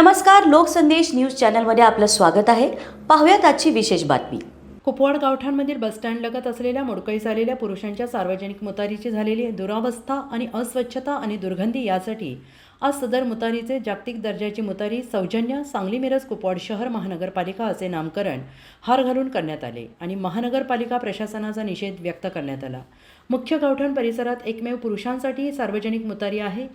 नमस्कार लोकसंदेश न्यूज चॅनलमध्ये आपलं स्वागत आहे. पाहूयात आजची विशेष बातमी. कुपवाड गावठाणमधील बसस्टँडलगत असलेल्या मोडकळी झालेल्या पुरुषांच्या सार्वजनिक मुतारीची झालेली दुरावस्था आणि अस्वच्छता आणि दुर्गंधी यासाठी आज सदर मुतारीचे जागतिक दर्जाची मुतारी सौजन्य सांगली मिरज कुपवाड शहर महानगरपालिका असे नामकरण हार घालून करण्यात आले आणि महानगरपालिका प्रशासनाचा निषेध व्यक्त करण्यात आला. मुख्य गावठाण परिसरात एकमेव पुरुषांसाठी सार्वजनिक मुतारी आहे.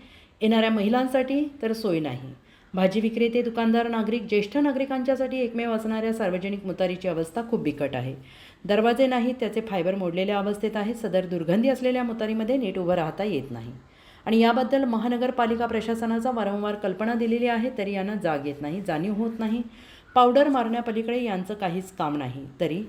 येणाऱ्या महिलांसाठी तर सोय नाही. भाजी विक्रेते दुकानदार नागरिक ज्येष्ठ नागरिकांच्यासाठी एकमेव असणाऱ्या सार्वजनिक मुतारीची अवस्था खूप बिकट आहे. दरवाजे नाहीत त्याचे फायबर मोडलेल्या अवस्थेत आहे सदर दुर्गंधी असलेल्या मुतारीमध्ये नीट उभं राहता येत नाही. आणि याबद्दल महानगरपालिका प्रशासनाचा वारंवार कल्पना दिलेली आहे तरी यांना जाग येत नाही जाणीव होत नाही. पावडर मारण्यापलीकडे यांचं काहीच काम नाही. तरी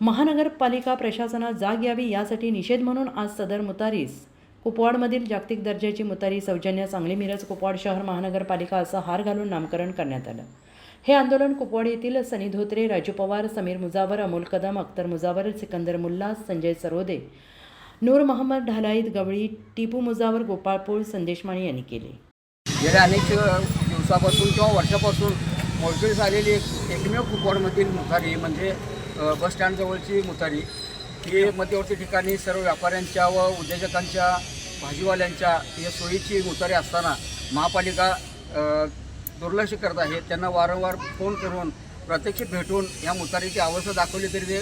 महानगरपालिका प्रशासनात जाग यावी यासाठी निषेध म्हणून आज सदर मुतारीस कुपवाडमधील जागतिक दर्जाची मुतारी सौजन्य सांगली मिरज कुपवाड शहर महानगरपालिका असं हार घालून नामकरण करण्यात आलं. हे आंदोलन कुपवाड येथील सनी धोत्रे राजू पवार समीर मुजावर अमोल कदम अख्तर मुजावर सिकंदर मुल्ला संजय सरोदे नूर मोहम्मद ढालाईत गवळी टिपू मुजावर गोपाळपूळ संदेश माळी यांनी केले. गेल्या अनेक दिवसापासून किंवा वर्षापासून मोडकळीस आलेली एक एकमेव कुपवाडमधील मुतारी म्हणजे बस बसस्टँडजवळची मुतारी. ही मध्यवर्ती ठिकाणी सर्व व्यापाऱ्यांच्या व उद्योजकांच्या भाजीवाल्यांच्या या सोयीची मुतारी असताना महापालिका दुर्लक्ष करत आहे. त्यांना वारंवार फोन करून प्रत्यक्ष भेटून या मुतारीची अवस्था दाखवली तरी ते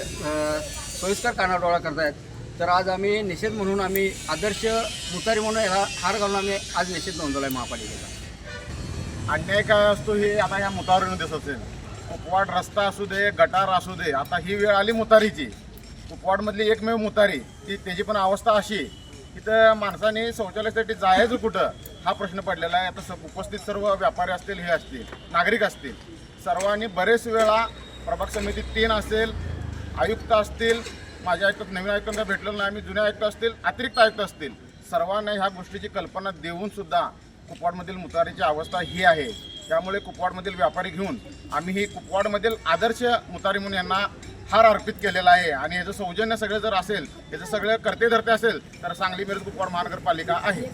सोयीस्कर कानाडोळा करतायत तर आज आम्ही निषेध म्हणून आम्ही आदर्श मुतारी म्हणून ह्या हार घालून आम्ही आज निषेध नोंदवला आहे महापालिकेचा. अन्याय काय असतो हे आता या मुतारीनं दिसत असेल कुपवाड रस्ता असू दे गटार असू दे आता ही वेळ आली मुतारीची. कुपवाडमधली एकमेव मुतारी ती त्याची पण अवस्था अशी तिथं माणसाने शौचालयासाठी जायचं कुठं? हा प्रश्न पडलेला आहे. आता स- उपस्थित सर्व व्यापारी असतील हे असतील नागरिक असतील सर्वांनी बरेच वेळा प्रभाग समिती तीन असेल आयुक्त असतील माझ्या आयुक्त नवीन आयुक्तांना भेटलेलं नाही आम्ही जुने आयुक्त असतील अतिरिक्त आयुक्त असतील सर्वांना ह्या गोष्टीची कल्पना देऊन सुद्धा कुपवाडमधील मुतारीची अवस्था ही आहे. त्यामुळे कुपवाडमधील व्यापारी घेऊन आम्ही ही कुपवाडमधील आदर्श मुतारी म्हणून यांना हार अर्पित केलेला आहे. आणि याचं सौजन्य सगळं जर असेल याचं सगळं करते धरते असेल तर सांगली मिरज कुपवाड महानगरपालिका आहे.